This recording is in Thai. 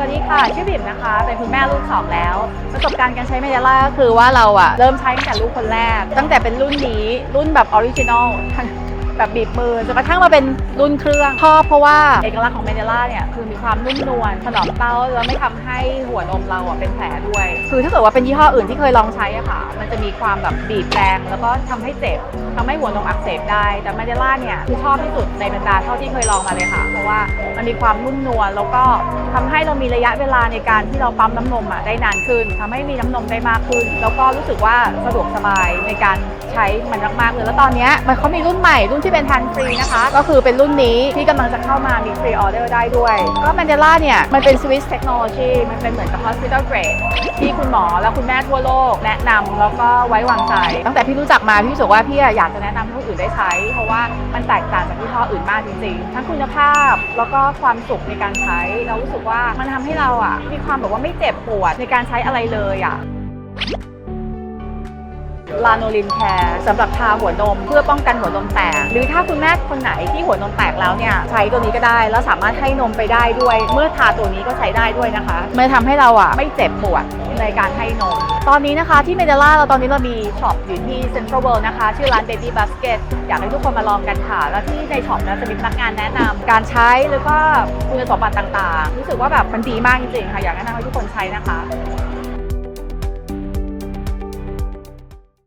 สวัสดีค่ะ ชื่อบิ่มนะคะ เป็นคุณแม่ลูกสองแล้ว ประสบการณ์การใช้เมเดล่าก็คือว่าเราอะเริ่มใช้ตั้งแต่ลูกคนแรก ตั้งแต่เป็นรุ่นนี้รุ่นแบบออริจินอล แบบบีบมือจนกระทั่งมาเป็นรุ่นเครื่องชอบเพราะว่าเอกลักษณ์ของเมเดล่าเนี่ยคือมีความนุ่มนวลถนอมเต้าแล้วไม่ทำให้หัวนมเราอะเป็นแผลด้วย คือถ้าเกิดว่าเป็นยี่ห้ออื่นที่เคยลองใช้อะค่ะ มันจะมีความแบบบีบแรงแล้วก็ทำให้เจ็บทำให้หัวนมอักเสบได้ แต่เมเดล่าเนี่ยคือชอบที่สุดในบรรดาเท่าที่เคยลองมาเลยค่ะ เพราะว่ามันมีความนุ่มนวลแล้วก็ทำให้เรามีระยะเวลาในการที่เราปั๊มน้ำนมอะได้นานขึ้นทำให้มีน้ำนมได้มากขึ้น แล้วก็รู้สึกว่าสะดวกสบายในการใช้มันมากๆเลยแล้วตอนนี้มันเขามีรุ่นใหม่รุ่นที่ที่เป็นทันฟรีนะคะ ก็คือเป็นรุ่นนี้ที่กำลังจะเข้ามามีฟรีออเดอร์ได้ด้วย ก็มันเดล่าเนี่ย มันเป็นสวิสเทคโนโลยีมันเป็นเหมือนกับ hospital grade ที่คุณหมอและคุณแม่ทั่วโลก แนะนำแล้วก็ไว้วางใจ ตั้งแต่พี่รู้จักมา พี่รู้สึกว่าพี่อะอยากจะแนะนำให้คนอื่นได้ใช้ เพราะว่ามันแตกต่างจากยี่ห้ออื่นมากจริงๆ ทั้งคุณภาพแล้วก็ความสุขในการใช้เรารู้สึกว่ามันทำให้เราอะมีความแบบว่าไม่เจ็บปวดในการใช้อะไรเลยอะ ลาโนลินแคร์สำหรับทาหัวนมเพื่อป้องกันหัวนมแตก หรือถ้าคุณแม่คนไหนที่หัวนมแตกแล้วเนี่ยใช้ตัวนี้ก็ได้ แล้วสามารถให้นมไปได้ด้วย เมื่อทาตัวนี้ก็ใช้ได้ด้วยนะคะมันทำให้เราอะไม่เจ็บปวดในการให้นม ตอนนี้นะคะที่เมเดล่าเราตอนนี้เรามีช็อปอยู่ที่เซ็นทรัลเวิลด์นะคะ ชื่อร้าน Baby Basket อยากให้ทุกคนมาลองกันค่ะ แล้วที่ในช็อปนะจะมีพนักงานแนะนำการใช้แล้วก็คุณสมบัติต่างๆ รู้สึกว่าแบบมันดีมากจริงๆค่ะอยากแนะนำให้ทุกคนใช้นะคะ